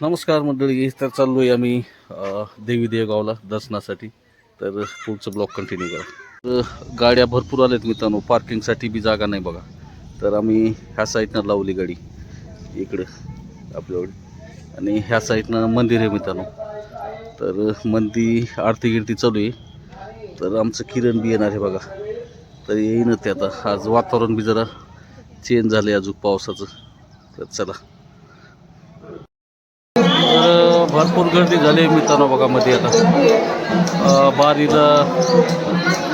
नमस्कार मंडळी तर चाललो आहे आम्ही देवी देवगावला दर्शनासाठी. तर पुढचं ब्लॉक कंटिन्यू करा. तर गाड्या भरपूर आल्यात मित्रांनो पार्किंगसाठी बी जागा नाही बघा. तर आम्ही ह्या साईडनं लावली गाडी इकडं आपल्याकडे आणि ह्या साईडनं मंदिर आहे मित्रांनो. तर मंदिर आरती गिरती चालू आहे. तर आमचं किरण बी येणार आहे बघा. तर येईनच ते आता. आज वातावरण बी जरा चेंज झालं आहे अजून पावसाचं. तर चला तर भरपूर गर्दी झाली आहे मित्रांनो बघा मध्ये आता. बारीला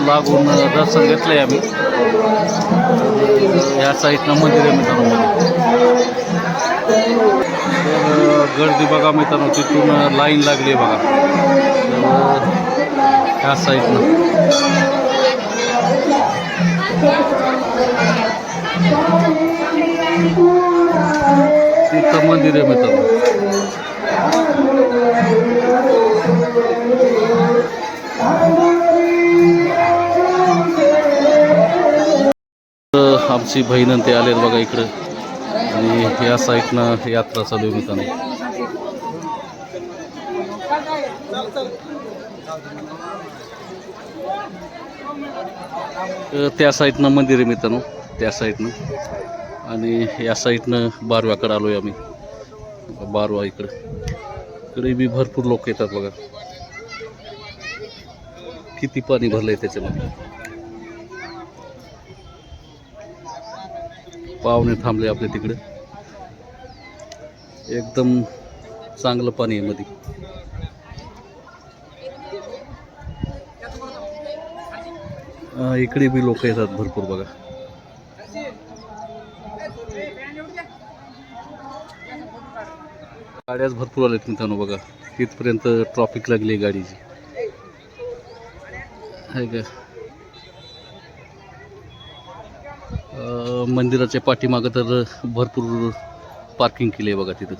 लागून दर्शन घेतलं आहे आम्ही या ह्या साईडनं मंदिर आहे मित्रांनो मध्ये तर गर्दी बघा मित्रांनो तिथून लाईन लागली आहे बघा. ह्या साईडनं. तिथं मंदिर आहे मित्रांनो. आमची बहीण आणि ते आले बघा इकडं. आणि या साईडनं यात्रा चालू आहे मित्रांनो. त्या साईडनं मंदिर आहे मित्रांनो. त्या साईडनं. आणि या साईडनं बारव्याकडे आलो आहे आम्ही बारवा इकडं. इकडे बी भरपूर लोक येतात बघा. किती पाणी भरलंय त्याच्यामध्ये. पाहुणे थांबले आपले तिकडे. एकदम चांगलं पाणी आहे मध्ये इकडे बी लोक येतात भरपूर बघा. गाड्याच भरपूर आल्यात मित्रांनो बघा. तिथपर्यंत ट्रॉफिक लागली गाडीची. आहे का? मंदिराच्या पाठीमागं तर भरपूर पार्किंग केली आहे बघा तिथं.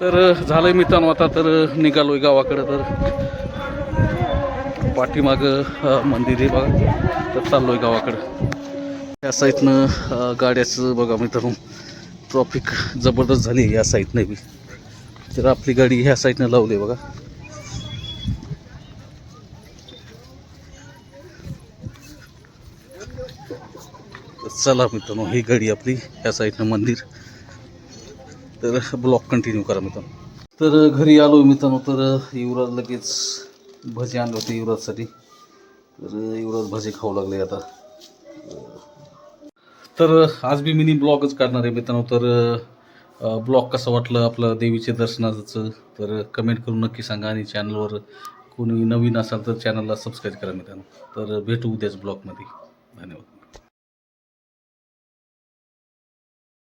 तर झालंय मित्रांनो आता तर निघालोय गावाकडं तर. पाठीमागं मंदिर आहे बघा. तर चाललोय गावाकडं. या साईडनं गाड्याचं बघा मित्रांनो. ट्रॉफिक जबरदस्त झाली या साईडनं बी. तर आपली गाडी ह्या साईडनं लावली आहे बघा. चला मित्रांनो ही गाडी आपली या साईडनं मंदिर. तर ब्लॉक कंटिन्यू करा मित्रांनो. तर घरी आलो मित्रांनो तर युवराज लगेच भजी आणले होते युवराजसाठी. तर युवराज भजी खाऊ लागले आता. तर आज मी मिनी ब्लॉगच काढणार आहे मित्रांनो. तर ब्लॉग कसं वाटलं आपलं देवीचे दर्शनाचं तर कमेंट करून नक्की सांगा आणि चॅनलवर कोणी नवीन असाल तर चॅनलला सबस्क्राईब करा मित्रांनो. तर भेटू उद्याच ब्लॉगमध्ये. धन्यवाद.